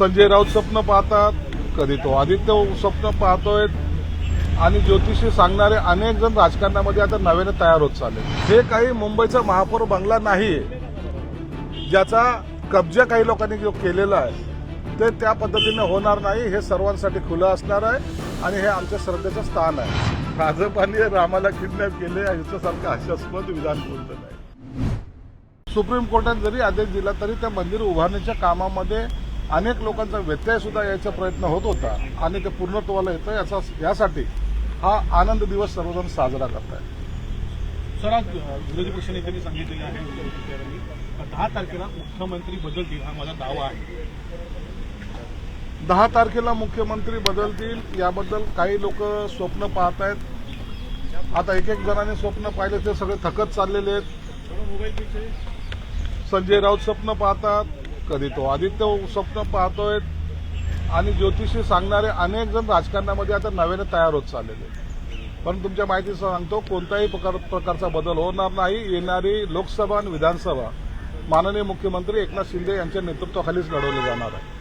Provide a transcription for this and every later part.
संजय राऊत स्वप्न पाहतात कधी तो आदित्य स्वप्न पाहतोय आणि ज्योतिषी सांगणारे अनेक जण राजकारणामध्ये आता नव्याने तयार होत चालले. हे काही मुंबईचा महापौर बंगला नाही ज्याचा कब्जा काही लोकांनी जो केलेला आहे ते त्या पद्धतीने होणार नाही हे सर्वांसाठी खुलं असणार आहे आणि हे आमच्या श्रद्धेचं स्थान आहे. भाजपाने रामाला किडनॅप केले याच्यासारखं हास्यास्पद विधान कोणतं नाही. सुप्रीम कोर्टात जरी आदेश दिला तरी त्या मंदिर उभारण्याच्या कामामध्ये अनेक लोकांचा व्यत्यय सुद्धा यायचा प्रयत्न होत होता आणि ते पूर्णत्वाला येतं याचा यासाठी हा आनंद दिवस सर्वजण साजरा करतायत. सर आज विरोधी पक्षनेत्यांनी सांगितलेलं आहे दहा तारखेला मुख्यमंत्री बदलतील हा माझा दावा आहे. दहा तारखेला मुख्यमंत्री बदलतील याबद्दल काही लोक स्वप्न पाहत आहेत आता एक एक जणांनी स्वप्न पाहिले ते सगळे थकत चाललेले आहेत. संजय राऊत स्वप्न पाहतात. कधी तो आदित्य स्वप्न पाहतोय आणि ज्योतिषी सांगणारे अनेक जण राजकारणामध्ये आता नव्याने तयार होत चाललेले आहेत. पण तुमच्या माहिती सांगतो कोणत्याही प्रकार प्रकारचा बदल होणार नाही. येणारी लोकसभा आणि विधानसभा माननीय मुख्यमंत्री एकनाथ शिंदे यांच्या नेतृत्वाखालीच लढवले जाणार आहे.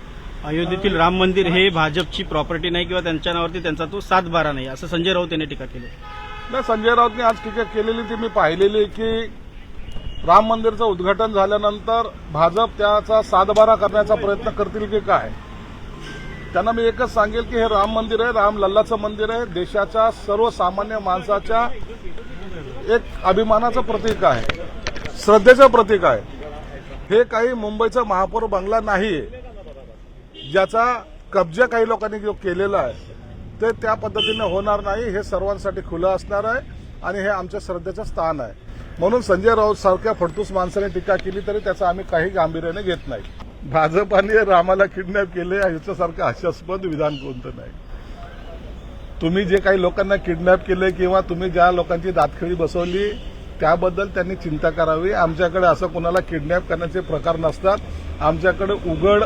अयोध्येतील राम मंदिर हे भाजपची प्रॉपर्टी नाही किंवा त्यांच्या नावावरती त्यांचा तो सात बारा नाही. असं संजय राऊत यांनी टीका केली. नाही संजय राऊतने आज टीका केलेली ती मी पाहिलेली की राम मंदिरचं उद्घाटन झाल्यानंतर भाजप त्याचा सातबारा करण्याचा प्रयत्न करतील की काय? त्यांना मी एकच सांगेल की हे राम मंदिर आहे राम लल्लाचं मंदिर आहे. देशाच्या सर्वसामान्य माणसाच्या एक अभिमानाचं प्रतीक आहे श्रद्धेचं प्रतीक आहे. हे काही मुंबईचा महापौर बंगला नाही ज्याचा कब्जा काही लोकांनी जो केलेला आहे ते त्या पद्धतीने होणार नाही. हे सर्वांसाठी खुलं असणार आहे आणि हे आमच्या श्रद्धेचं स्थान आहे. म्हणून संजय राऊत सारख्या फडतूस माणसाने टीका केली तरी त्याचा आम्ही काही गांभीर्याने घेत नाही. भाजपाने रामाला किडनॅप केले याच्यासारखं हास्यास्पद विधान कोणतं नाही. तुम्ही जे काही लोकांना किडनॅप केले किंवा तुम्ही ज्या लोकांची दातखिळी बसवली त्याबद्दल त्यांनी चिंता करावी. आमच्याकडे असं कोणाला किडनॅप करण्याचे प्रकार नसतात. आमच्याकडे उघड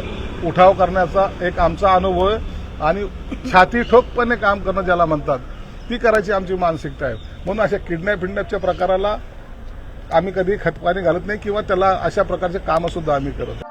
उठाव करण्याचा एक आमचा अनुभव आहे. आणि छाती ठोकपणे काम करणं ज्याला म्हणतात ती करायची आमची मानसिकता आहे. म्हणून अशा किडनॅप फिडनॅपच्या प्रकाराला आम्ही कधी खतपाणी घालत नाही किंवा त्याला अशा प्रकारचे कामं सुद्धा आम्ही करत